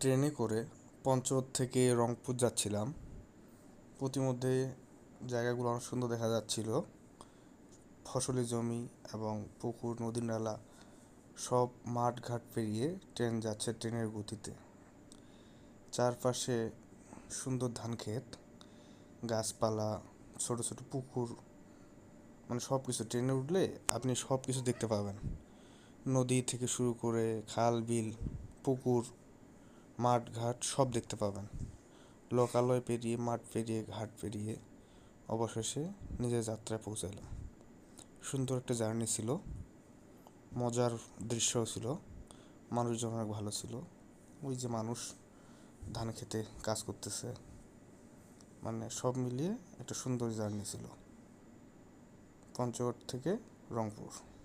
ট্রেনে করে পঞ্চগড় থেকে রংপুর যাচ্ছিলাম। প্রতিমধ্যে জায়গাগুলো অনেক সুন্দর দেখা যাচ্ছিল। ফসলি জমি এবং পুকুর নদী নালা সব মাঠ ঘাট পেরিয়ে ট্রেন যাচ্ছে ট্রেনের গতিতে। চারপাশে সুন্দর ধান ক্ষেত, গাছপালা, ছোট ছোট পুকুর মানে সব কিছু ট্রেনে উঠলে আপনি সব কিছু দেখতে পাবেন। নদী থেকে শুরু করে খাল, বিল, পুকুর মাঠ ঘাট সব দেখতে পাবেন। লোকালয় পেরিয়ে, মাঠ পেরিয়ে, ঘাট পেরিয়ে অবশেষে নিজের যাত্রায় পৌঁছালাম সুন্দর একটা জার্নি ছিল। মজার দৃশ্যও ছিল। মানুষজন অনেক ভালো ছিল। ওই যে মানুষ ধান খেতে কাজ করতেছে। মানে সব মিলিয়ে একটা সুন্দর জার্নি ছিল। পঞ্চগড় থেকে রংপুর।